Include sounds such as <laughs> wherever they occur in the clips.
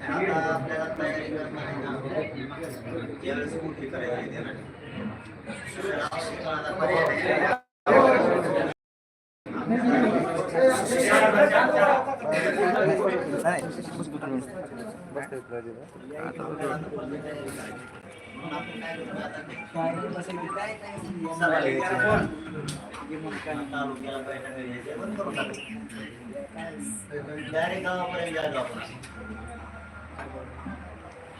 आता आपल्याला तयारी करणं आहे ना ज्यावेळेस मोठी करायची आहे ना तर आवश्यक आता पर्याय नाही. सगळ्या तालुक्याला बैठका घ्यायच्या, बंद करून टाकायचं. डायरेक्ट गावापर्यंत जायचं आपण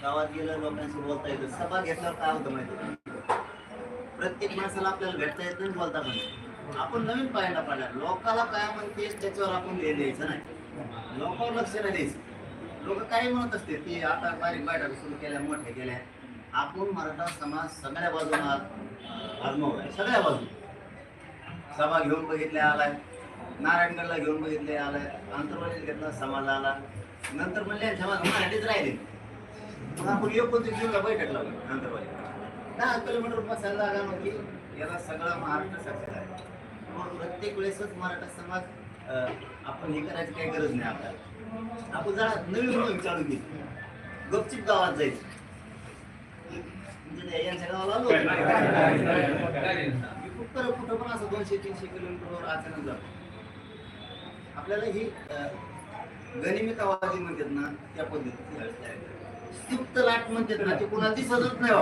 गावात गेल्यावर लोकांशी बोलता येतं सभा घेतल्यावर काय होतं माहिती प्रत्येक माणसाला आपल्याला भेटता येत नाही बोलता पण आपण नवीन पाहायला पाहिजे लोकाला काय म्हणते त्याच्यावर आपण हे द्यायचं नाही. लोकांवर लक्ष नाही द्यायचं. लोक काही म्हणत असते की आता बारीक बैठक सुरू केल्या मोठ्या केल्या. आपण मराठा समाज सगळ्या बाजूला आजमावलाय सगळ्या बाजू सभा घेऊन बघितल्या आलाय. नारायणगडला घेऊन बघितले आलाय. आंतरवाडीत घेतला समाज आला. नंतर म्हणले समाज मराठीच राहिले. मग आपण एकोणतीस जूनला बैठक लावली आंतरवाडी दहा किलोमीटर बसायला लागला नव्हती. याला सगळा महाराष्ट्र साक्षर आहे. म्हणून प्रत्येक वेळेसच मराठा समाज आपण हे करायची काही गरज नाही आपल्याला आपण जरा नवीन मोहीम चालू केली. गपचिप गावात जायचं. म्हणजे यांच्या गावाला आलो. कुठं पण असं दोनशे तीनशे किलोमीटरवर अचानक जातो. आपल्याला ही गनिमित आवाजी म्हणतात ना त्या पद्धतीने सुप्त लाट म्हणतात ना ते कोणाला दिसतच नाही बा.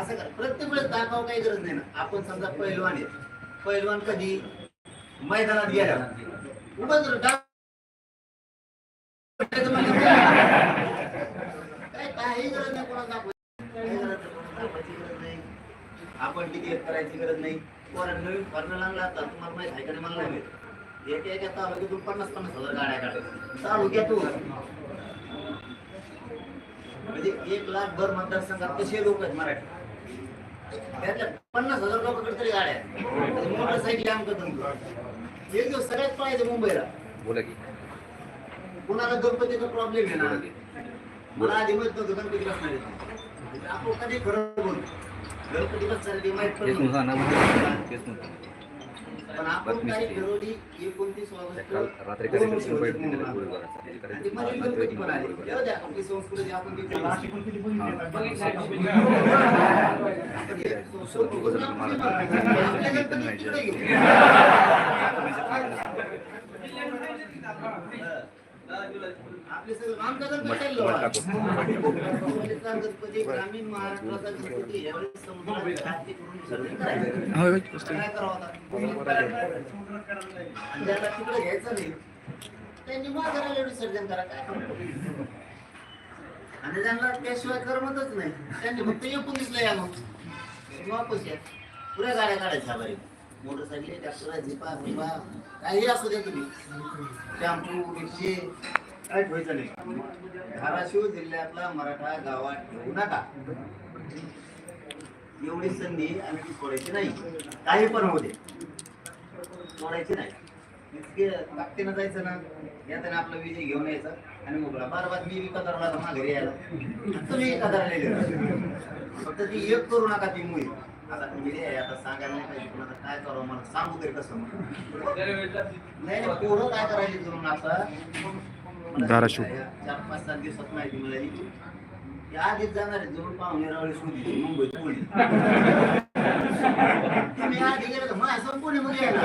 असं कर. प्रत्येक वेळेस दाखव काही गरज नाही ना. आपण समजा पैलवान आहे. पैलवान कधी मैदानात गेल्या. उभं डाव- काही गरज नाही कोणाला आपण किती करायची गरज नाही. कोणा नवीन फरणं लागला आता तुम्हाला माहीत आहे का मला नाही एक एका तालुक्यातून पन्नास पन्नास हजार गाड्या काढायच्या तालुक्यातून. म्हणजे एक लाख भर मतदारसंघात कसे लोक आहेत मराठी त्यातल्या पन्नास हजार लोकांकडे तरी गाड्या मोटरसायकल आमचं एक दिवस सगळ्यात पळायचे मुंबईला. बोला की. कुणाला गणपतीचा प्रॉब्लेम आहे ना. मला आधी माहीत नव्हतं गणपती बसणार आहे. आपण कधी खरं बोलतो गणपती बसणार ते माहीत पण तेच म्हणतो ना नव्हतं. तेच पण आपण काही ती. ठरवली एकोणतीस ऑगस्ट रात्री द्या, आपली संस्कृती आपण आपल्या. गणपती गणपती चाललो ग्रामीण महाराष्ट्राचा गणपती समुद्रात आणि घ्यायचं नाही त्यांनी माघाराला विसर्जन करा काय आणि त्यांना त्याशिवाय करमतच नाही त्यांनी फक्त एकोणीसला या मग वापस या पुऱ्या गाड्या काढायच्या बरे मोटरसायकल ट्रॅक्टर झिपा झिपा काही असू दे तुम्ही. शॅम्पू मिरची काय ठेवायचं नाही धाराशिव जिल्ह्यातला मराठा गावात ठेवू नका. एवढी संधी आम्ही ती सोडायची नाही. काही पण होते सोडायची नाही. इतके ताकदीनं जायचं ना येताना आपला विजय घेऊन यायचा आणि मोकळा. बार बार मी विकत राहिला घरी यायला. तुम्ही एका फक्त ती एक करू नका ती मुली. आता सांगायला नाही पाहिजे. पण आता काय करावं मला सांगू तरी कसं? नाही नाही, पोरं काय करायची करून आता? धाराशिव. चार पाच सात दिवसात माहिती मिळाली. की आधीच जाणार आहे जवळ पाहुणे रावळे शोधली मुंबईत पुणे तुम्ही आधी गेलं तर माझ्या संपूर्णमध्ये यायला?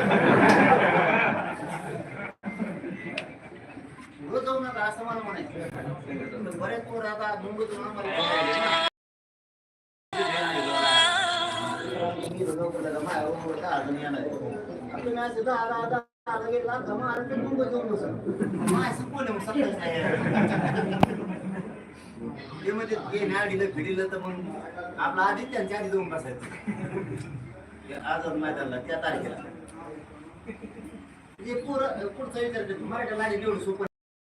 जाऊ नका असं मला म्हणायचं. बरेच पोरं आता मुंबईतून आम्हाला अजून येणार आपण असं गेला, आता जाऊन मग नाही ते म्हणजे हे फिडिलं तर मग आपला आधी त्यांच्या आधी जाऊन बसायचं ते मैदानला त्या तारखेला ते पोरं पुढचा विचार करतो मराठा लाडी निवड सुपर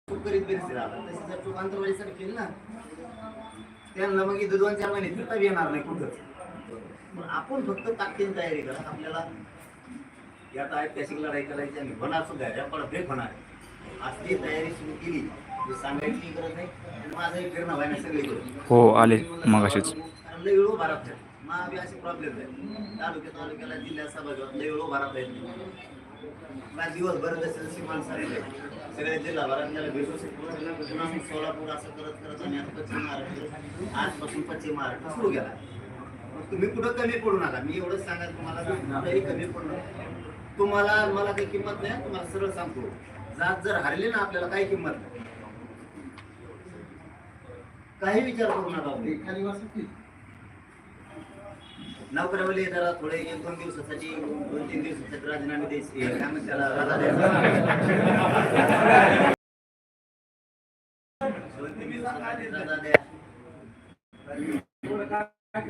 सोप करीत करीत राहतात तशी जर तू आंतरवाडीसाठी केलं ना त्यांना मग इथं दोन चार महिने फिरता येणार नाही कुठं. मग आपण फक्त ताकदीने तयारी करा. आपल्याला यात ऐतिहासिक लढाई करायची आणि होणार सुद्धा पण ब्रेक होणार आहे. असली तयारी सुरू केली जी सांगायची गरज नाही. आणि माझंही फिरणं व्हायला सगळीकडे हो आले. मगाशीच. लय वेळो भारत आहे मग असे प्रॉब्लेम आहे तालुक्या तालुक्याला जिल्ह्यात सभा घेऊन लय वेळो भारत आहे ना दिवसभर जसं जशी माणसं आलेली. सगळ्या जिल्हाभरात त्याला भेटू शकतो. मग सोलापूर असं करत करत आम्ही आता पश्चिम महाराष्ट्र आजपासून पश्चिम महाराष्ट्र सुरू केला. मग तुम्ही कुठं कमी पडू नका मी एवढंच सांगाल तुम्हाला की कुठंही कमी पडू नका तुम्हाला मला काही किंमत नाही तुम्हाला सरळ सांगतो. जात जर हरली ना आपल्याला काही किंमत नाही. काही विचार करू नका. नोकऱ्यावाले जरा थोडे एक दोन दिवसासाठी दोन तीन दिवसासाठी राजीनामे द्यायचे काय म्हणतात त्याला? रजा द्यायचा. दोन तीन दिवसासाठी रजा द्या. <laughs> बस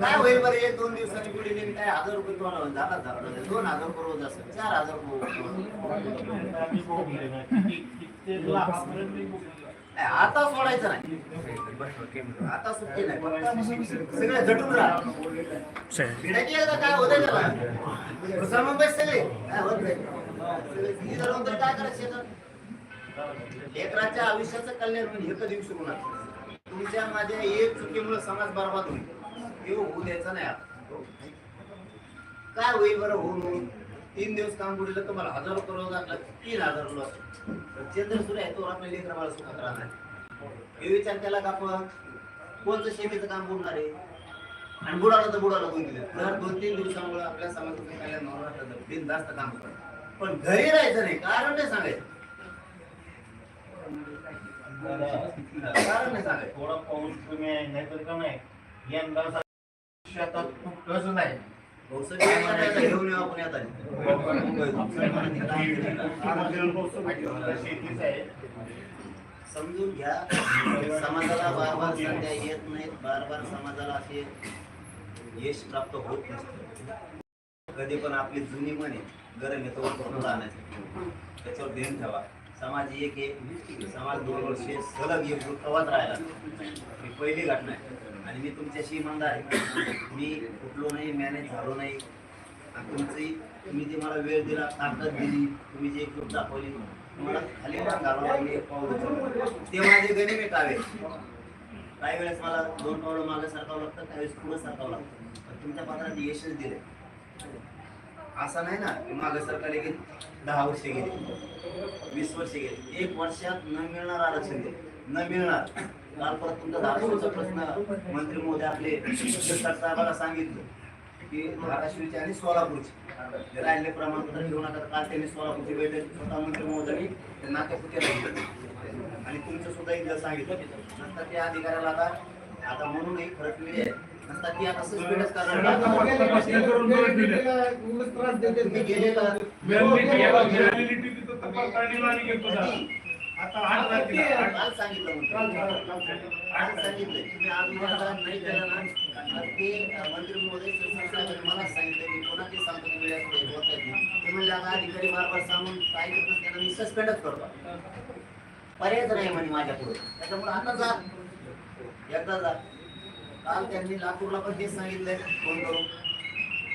काय होईल बरं एक दोन दिवसांनी पुढे नेहमी काय हजार रुपये तुम्हाला झाला झाला दोन हजार रुपये रोज असेल चार हजार रुपये आता सोडायचं नाही. आता सुट्टी नाही. सगळे झटून राहा. काय? होतंय घुसामून बस सगळे? काय होत नाही. सगळे किती धरून तर काय करायचं? लेकराच्या आयुष्याचं कल्याण होईल हे कधी सुरू नाही तुमच्या माझ्या एक चुकीमुळे समाज बरबाद होईल. हे होऊ द्यायचं नाही आता. काय होईल बरं? होऊन होऊन. तीन दिवस काम बुडलं तर मला हजारो रोज लागला. तीन हजार लॉस चंद्र सूर्य आहे तो आपल्या लेकर मला सुखात राहणार हे विचार केला का आपण? कोणतं शेतीचं काम बुडणार आहे? आणि बुडाला तर बुडाला कोण दिलं दर दोन तीन दिवसामुळे आपल्या समाजाचं कल्याण होणार तर काम करतात पण घरी राहायचं नाही. कारण नाही सांगायचं. कारण नाही सांगायचं. थोडा पाऊस कमी आहे नाहीतर कमी आहे यंदा शेतात खूप कस नाही. घेऊन येऊ आपण आता शेतीच आहे समजून घ्या समाजाला बार बार संध्या येत नाहीत बार बार समाजाला असे यश प्राप्त होत नसतं. कधी पण आपली जुनी म्हणे गरम येतो आणायचं. त्याच्यावर ध्यान ठेवा. समाज एक आहे समाज दोन वर्षे सलग एक कवाच राहिला. ही पहिली घटना आहे. आणि मी तुमच्याशी इमानदार आहे. मी कुठलो नाही मॅनेज झालो नाही. तुमची तुम्ही जे मला वेळ दिला ताकद दिली तुम्ही जे ग्रुप दाखवली तुम्हाला खाली मान घालावं लागली. एक पाऊल ते माझे गणित टावे काही वेळेस मला दोन पावलं मागे सरकावं लागतं त्यावेळेस पुढे सरकावं लागतं. पण तुमच्या पात्रात यशच दिले असं नाही ना मागे सरकारला दहा वर्षे गेले वीस वर्षे गेले. एक वर्षात न मिळणार आरक्षण दिले. न मिळणार काल परत तुमचा धाराशिवचा प्रश्न मंत्री महोदय आपले शिक्षक साहेबाला सांगितलं की धाराशिवची आणि सोलापूरची राहिले प्रमाणपत्र घेऊ नका तर काल त्यांनी सोलापूरची बैठक स्वतः मंत्री महोदयांनी नाट्यपुत्याला घेतलं आणि तुमचं सुद्धा इथं सांगितलं नंतर त्या अधिकाऱ्याला आता आता म्हणून एक फरक मिळेल नंतर ती आता सस्पेंडच करणार काल सांगितलं. आज सांगितलं. तुम्ही आज मला नाही केलं ना तर ते मंत्री महोदय मला सांगितलं मी कोणा ते सांगतो. ते म्हणले आता अधिकारी बार बार सांगून काय करत नसते त्यांना मी सस्पेंडच करतो. पर्यायच नाही म्हणे माझ्या पुढे त्याच्यामुळे आता जा. एकदा जा. काल त्यांनी लातूरला पण तेच सांगितलंय. फोन करून.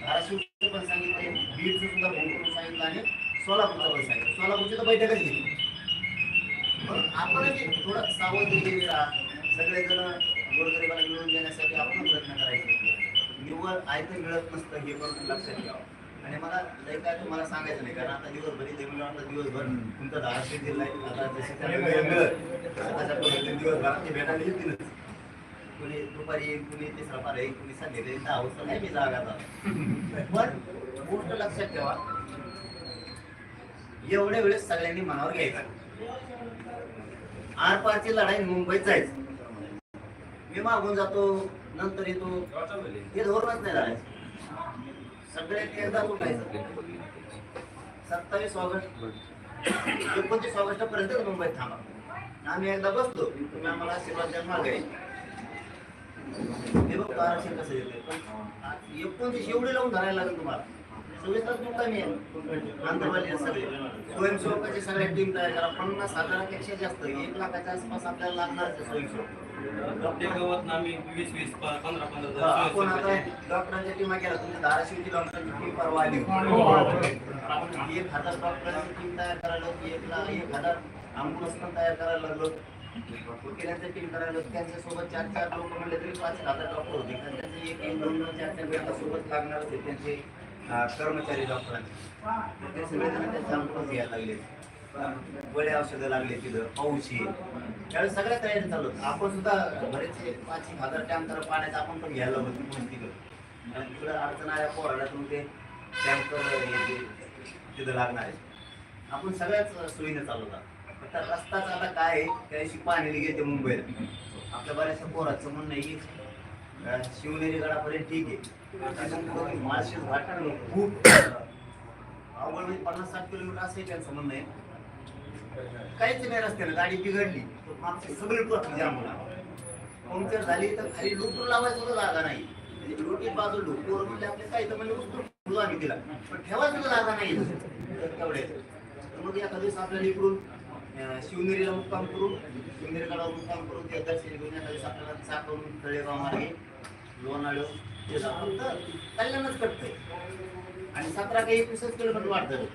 धाराशिव पण सांगितलंय. बीडचं सुद्धा फोन करून सांगितलं आणि सोलापूरचं पण सांगितलं. सोलापूरची तर बैठकच घेतली. आपण थोडं सावधगिरी सगळेजण गोरगरिबाला मिळवून देण्यासाठी आपण प्रयत्न करायचे. निव्वळ आयतं मिळत नसतं हे पण लक्षात घ्यावं आणि मला लय काय तुम्हाला सांगायचं नाही कारण आता दिवसभर म्हणलं आता दिवसभर तुमचा धाराशिव जिल्हा आहे आता जशी पद्धतीने दिवसभरात ते भेटायला येतीलच कुणी दुपारी येईल कुणी तिसरा पार येईल कुणी संध्याकाळी येईल दहा वाजता नाही मी जागा पण गोष्ट लक्षात ठेवा. एवढ्या वेळेस सगळ्यांनी मनावर घ्यायचं. आरपारची लढाई मुंबईत जायचं. मी मागून जातो नंतर येतो. हे धोरणच नाही लढायचं सगळ्यात एकदा उठायचं. सत्तावीस ऑगस्ट एकोणतीस ऑगस्ट पर्यंत मुंबईत थांबा. आम्ही एकदा बसतो तुम्ही आम्हाला आशीर्वाद द्या मागे हे बघ आरक्षण कसं येते पण एकोणतीस एवढे लावून धरायला लागेल तुम्हाला. चोवीस तास आहे. आहे सगळे. स्वयंसेवकाची सगळ्या टीम तयार करा. पन्नास हजारापेक्षा जास्त एक लाखाच्या आसपास आपल्याला लागणार आहे स्वयंसेवक प्रत्येक गावात आम्ही वीस वीस प- पंधरा पंधरा आपण आता डॉक्टरांच्या टीमा केला तुमच्या धाराशिवची डॉक्टरांची टीम परवा आली? आपण एक हजार डॉक्टरांची टीम तयार करायला एक ला- एक हजार अँब्युलन्स पण तयार करायला लागलो. वकिलांची टीम करायला होती. त्यांच्यासोबत चार चार लोक म्हणले तरी पाच हजार डॉक्टर होते. कारण त्यांचे एक एक दोन दोन चार चार बेटा सोबत लागणार होते. त्यांचे कर्मचारी डॉक्टरांचे. ते सगळे जण त्यांचे अँब्युलन्स घ्यायला लागले. गोळ्या औषधं लागले तिथं पाऊशी त्यावेळेस सगळ्या तयारी चालू होत्या. आपण सुद्धा बरेचसे पाच एक हजार टँकर पाण्याचं आपण पण घ्यायला होतो तिकडं आणि तिकडं अडचण आल्या पोराला तुम्ही ते टँकर तिथं लागणार आहे. आपण सगळ्याच सोयीनं चालू होता. फक्त रस्ताच आता काय आहे त्या दिवशी पाणी गेले मुंबईला. आपल्या बऱ्याचशा पोराचं म्हणणं आहे की शिवनेरी गडापर्यंत ठीक आहे. माळशेज घाट खूप अवघड म्हणजे पन्नास साठ किलोमीटर असं आहे त्यांचं म्हणणं आहे. काहीच नाही रस्त्याला गाडी बिघडली. तर मागचे सगळे ट्रक जाम होणार पंक्चर झाली तर खाली लुटून लावायचं सुद्धा जागा नाही. म्हणजे लुटी बाजू लुटून म्हणजे आपले काही तर म्हणजे उचलून आम्ही तिला. पण ठेवायचं सुद्धा जागा नाही. तेवढे. मग एखाद्या दिवस आपल्याला इकडून शिवनेरीला मुक्काम करून शिवनेरी गडावर मुक्काम करू ते दर्शन घेऊन एखाद्या दिवस आपल्याला चाकवून तळेगाव मार्गे लोणाळ्यावर कल्याणच कटतंय आणि सतरा काही एकवीसच किलोमीटर वाढतं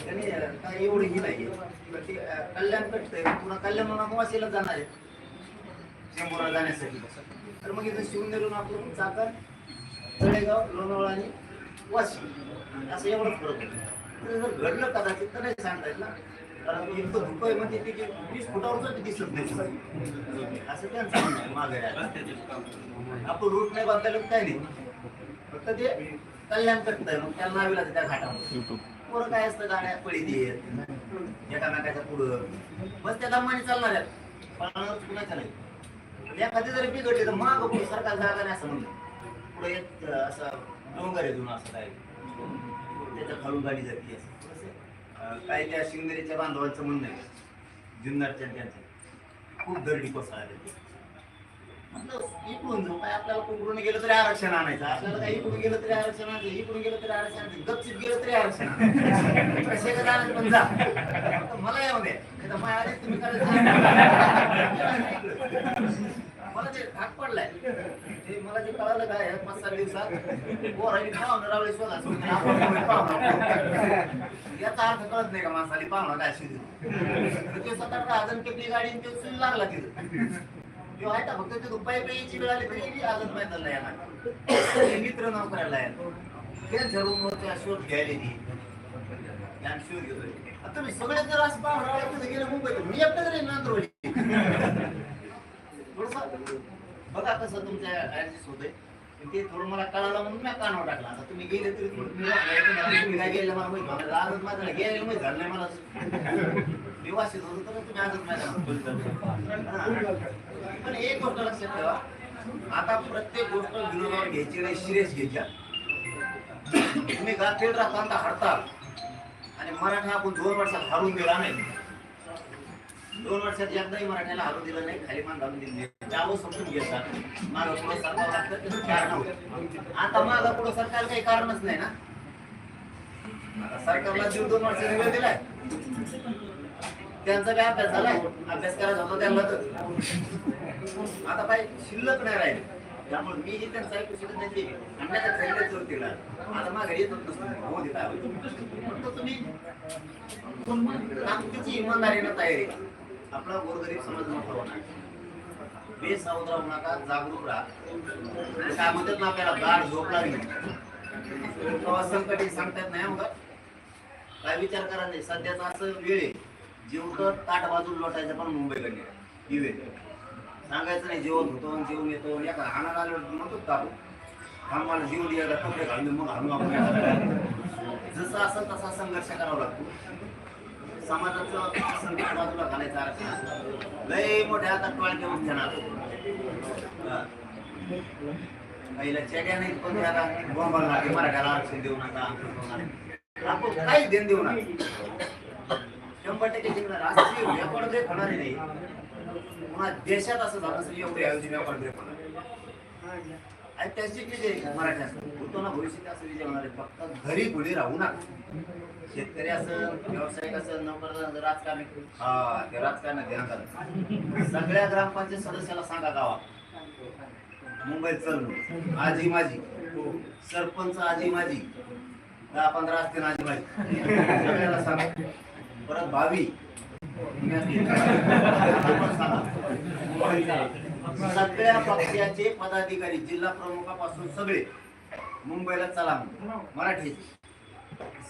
त्याने काय एवढं ही नाही कल्याण कटतंय. पुन्हा कल्याण म्हणून वाशीला जाणार आहे. शंभरला जाण्यासाठी. तर मग इथं शिवनेरून आपण चाकर तळेगाव लोणावळा आणि वाशी असं एवढंच फरक होतं. जर घडलं कदाचित तर नाही सांगता येत ना. कारण इतकं धुकं आहे म्हणजे ते वीस दिसत नाही असं त्यांचं म्हणणं आहे मागे आपण रूट नाही बदलायला काय नाही. फक्त ते कल्याण करताय मग त्याला नावी त्या घाटावर. पोरं काय असतं गाड्या पळी देत एकामेकाच्या पुढं. बस त्या दमाने चालणार आहेत. पळणार कुणाच्या नाही. पण एखादी जरी बिघडली तर माग पुढे सरकार जागा नाही असं म्हणलं पुढे एक असं डोंगर आहे जुना असं काय. त्याच्या खालून गाडी जाते. असं काय त्या शिंगरीच्या बांधवांचं म्हणणं आहे? जुन्नरच्या त्यांचं. खूप दरडी कोसळाले म्हटलं, इकडून जाऊ काय आपल्याला कोकरून गेलं तरी आरक्षण आणायचं. आपल्याला काही इकडून गेलं तरी आरक्षण आणायचं. इकडून गेलं तरी आरक्षण आणायचं. गपचित गेलं तरी आरक्षण आणायचं. पण जा. मला येऊ नाही तर माझ्या आधीच तुम्ही करायचं. मला ते भाग पडलाय. ते मला जे कळालं काय पाच सात दिवसात पोरांनी पाहुणं रावळे शोधा याचा अर्थ कळत नाही का माणसाली पाहुणा काय शोधू ते? सात आठ हजार गाडी ते सुई लागला तिथं. तो आहे का? फक्त तिथून पाय पेची वेळ आली तरी बी आजच मैदानला येणार. ते मित्र नाव करायला येणार त्यांच्या रूमवरच्या शोध घ्यायलेली ती. शोध घेतोय. तुम्ही सगळे जर असं पाहुणा तिथे गेले मुंबईत मी एकटं जरी नांदरोली थोडंसं बघा कसं तुमच्या ऍडजस्ट होतंय. ते थोडं मला कळालं म्हणून मी कानावर टाकला. आता तुम्ही गेले तरी तुम्ही काय गेले मला माहीत नाही. आजच माझ्याला गेलेलं माहीत झालं नाही. मला निवासित होतो तर तुम्ही आजच माझ्या पण एक गोष्ट लक्षात ठेवा. आता प्रत्येक गोष्ट विरोधावर घ्यायची नाही सिरियस घ्यायच्या. तुम्ही गाठेल राहता हडताल आणि मराठा आपण दोन वर्षात हारून दिला नाही. दोन वर्षात एकदाही मराठ्याला हारून दिलं नाही खाली मान घालून दिली त्यावर समजून घेतात मागं पुढं सरकार लागतं त्याचं कारण आता मागं पुढं सरकार काही कारणच नाही ना सरकारला जीव दोन वर्षाचा वेळ दिलाय त्यांचा काय अभ्यास झालाय अभ्यास करायला होता त्यांना तर आता काय शिल्लक नाही राहिले त्यामुळे मी ही त्यांचा ऐकू शकत नाही की अन्याच्या खरेदीच होती ना आता मागे येतच नसतो हो दे काय होईल. तुम्ही ताकदीची इमानदारीनं तयारी आपला गोरगरीब समाज मोठा होणार. बेसावध राहू नका जागरूक राहा. काय म्हणतात ना आपल्याला गाड झोप लागली. तेव्हा संकट सांगतात सांगता येत नाही हो मग काय विचार करा नाही सध्याचा असं वेळ आहे. जेवढं ताट बाजून लोटायचं पण मुंबईकडे दिवे सांगायचं नाही जेवण होतो आणि जेवण येतो आणि एका हाणाला आलो म्हणतो का आपण आम्हाला जीवन द्यायला कपडे घालून मग हाणू आपण जसं असं तसा संघर्ष करावा लागतो. समाजाचं संकट बाजूला घालायचं आरक्षण लय मोठ्या तत्वाला घेऊन घेणार पहिला चेड्या नाही पण त्याला बोंबाला लागले मराठ्याला आरक्षण देऊ नका आपण काही देण देऊ नका. शंभर टक्के जिंकणार असं व्यापार ब्रेक होणार नाही. पुन्हा देशात असं झालं असेल एवढे ऐवजी व्यापार ब्रेक होणार. आणि त्याची किती मराठ्यात होतो ना भविष्यात असं विजय होणार आहे. फक्त घरी घुडी राहू नका. शेतकरी असं व्यावसायिक असं नोकर राजकारणी हा ते राजकारण ध्यान सगळ्या ग्रामपंचायत सदस्याला सांगा गावात. मुंबईत चल म्हणून. आजी माझी. सरपंच आजी माझी. दहा पंधरा असते ना आधी माहिती सगळ्याला सांगा. परत भावी. सगळ्या पक्षाचे पदाधिकारी जिल्हा प्रमुखापासून सगळे मुंबईला चला. मराठी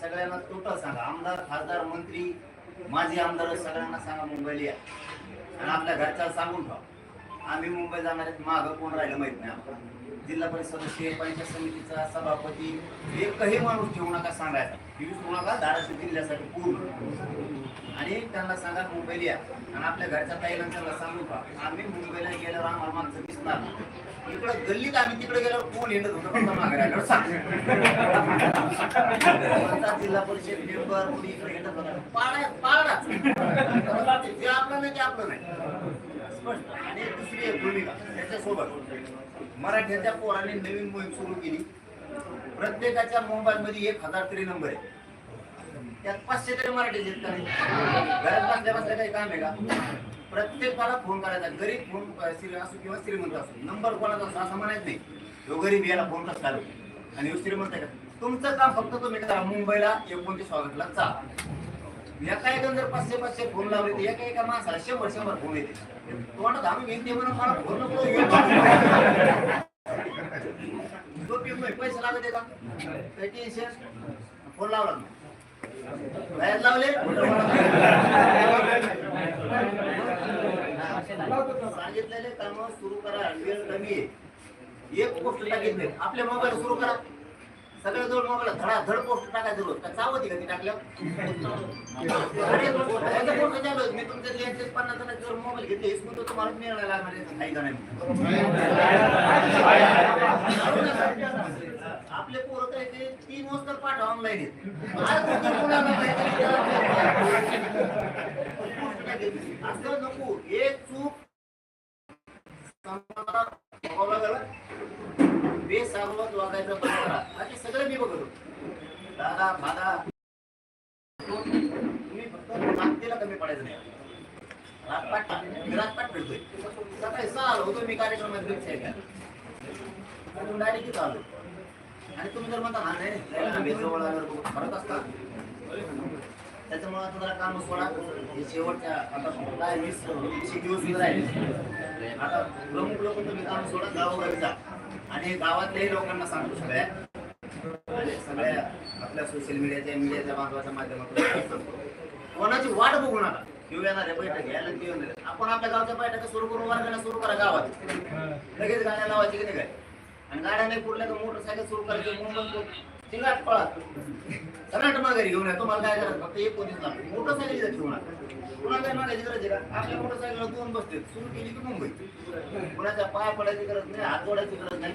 सगळ्यांना टोटल सांगा. आमदार खासदार मंत्री माजी आमदार सगळ्यांना सांगा मुंबईला या. आणि आपल्या घरच्या सांगून ठेवा. आम्ही मुंबई जाणार आहेत मागं कोण राहिलं माहीत नाही आपण जिल्हा परिषद सदस्य पंचायत समितीचा सभापती एकही माणूस ठेवू नका सांगायचा. यूज होऊ धाराशिव किल्ल्यासाठी पूर्ण. आणि त्यांना सांगा मुंबईला या. आणि आपल्या घरच्या ताईला त्यांना सांगू का? आम्ही मुंबईला गेल्यावर आम्हाला माणसं दिसणार इकडं गल्लीत आम्ही तिकडे गेल्यावर कोण येणं होतं फक्त सांग. जिल्हा परिषद मेंबर कोणी इकडे येणं होतं पाळा ते आपलं नाही ते आपलं नाही. स्पष्ट. आणि दुसरी एक भूमिका त्याच्यासोबत. मराठ्याच्या पोराने नवीन मोहीम सुरू केली. प्रत्येकाच्या मोबाईल मध्ये एक हजार तरी नंबर आहे. त्यात पाचशे तरी मराठी नाही? घरात बसल्या बसल्या काही काम आहे का? प्रत्येकाला फोन करायचा. गरीब फोन असो किंवा श्रीमंत असो नंबर कोणाचा असो असं म्हणायचं नाही. तो गरीब याला फोन कसं चालू. आणि श्रीमंत आहे का तुमचं काम फक्त तुम्ही करा. मुंबईला एकोणतीस ऑगस्टला चा एका एका जर पाचशे पाचशे फोन लावले तर एका एका माणसाला शंभर शंभर फोन येते तोंडात आम्ही घेते म्हणून मला फोन नको. तो पिऊन पैसे लागत का? काही टेन्शन फोन लावला बाहेर लावले? सांगितलेले काम सुरू करा वेळ कमी आहे. एक पोस्ट लागेल आपले मोबाईल सुरू करा. सगळं जवळ मोबाईल धडा धड पोस्ट टाकायचं रोज. काय चावती का ती टाकल्या याचं मी तुमच्या लेन्सेस पन्नास जणांचे जर मोबाईल घेतले. हेच म्हणतो तुम्हाला मिळायला लागणार आहे. काही जणांनी. आपले पोरं काय ते तीन वाजता पाठवा ऑनलाईन आहेत. असं नको. एक चूक समाजाला बघावं वागायचं. सगळं मी बघतो दादा फादा तुम्ही फक्त मागतेला कमी पडायचं नाही. रातपाट मी रातपाट फिरतोय. सकाळी सहा होतो मी कार्यक्रमात डायरेक्ट इथं. आलो आणि तुम्ही जर म्हणता हा नाही आम्ही जवळ आल्यावर फरक असता. त्याच्यामुळे आता जरा काम सोडा. हे शेवटच्या आता काय वीस वीसशे दिवस राहिले. आता प्रमुख लोक तुम्ही काम सोडा गावोगावी जा. आणि गावातल्याही लोकांना सांगतो सगळ्या सगळ्या आपल्या सोशल मीडियाच्या मीडियाच्या माध्यमाच्या माध्यमातून कोणाची वाट बघू नका. किंवा येणार आहे बैठक घ्यायला घेऊन आपण आपल्या गावच्या बैठका सुरू करून वर्गाला सुरू करा गावात. लगेच गाड्या लावायची की नाही काय आणि गाड्या नाही पुरल्या तर मोटरसायकल सुरू करायची मुंबई चिंगाट पळा. सगळ्यात माघारी घेऊन या. तुम्हाला काय करायचं? फक्त एक कोणीच लागतो मोटरसायकल इथं ठेवू कुणाला काय मागायची गरज आहे का? आपल्या मोटरसायकल दोन बसते. सुरू केली की मुंबई. कुणाच्या पाय पडायची गरज नाही हात जोडायची गरज नाही.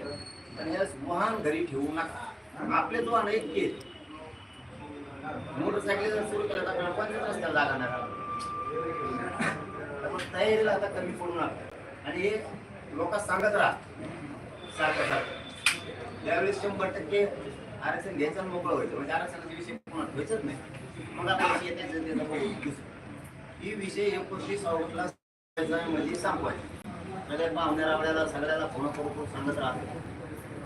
आणि यास वाहन घरी ठेवू नका. आपले जो आहे एक केस मोटरसायकल जर सुरू केलं तर पंचवीस रस्त्याला जागा नाही राहणार. तयारीला आता कमी पडू नका. आणि हे लोक सांगत राहा. सारखं सारखं. त्यावेळेस शंभर टक्के आरक्षण घ्यायचं मोकळं व्हायचं. म्हणजे आरक्षणाचा विषय पुन्हा व्हायचंच नाही. मग आता येत्या जनतेचा ही विषय एकोणतीस ऑगस्टला मध्ये म्हणजे संपवायचे. सगळ्या पाहुण्या रावड्याला सगळ्याला फोन करून सांगत राहतो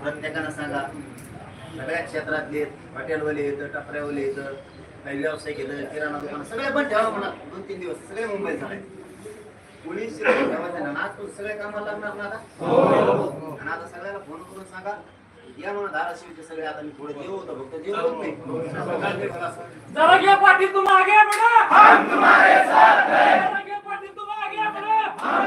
प्रत्येकानं सांगा. सगळ्या क्षेत्रातले हॉटेलवाले येतं टपऱ्यावाले येतं काही व्यवसाय केलं किराणा दुकान सगळे पण ठेवा म्हणा. दोन तीन दिवस सगळे मुंबईत झाले. पोलीस आज सगळे कामाला लागणार ना आता? आता सगळ्याला फोन करून सांगा या म्हणा धाराशिवचे सगळे आता मी पुढे देऊ होतं फक्त देऊ नाही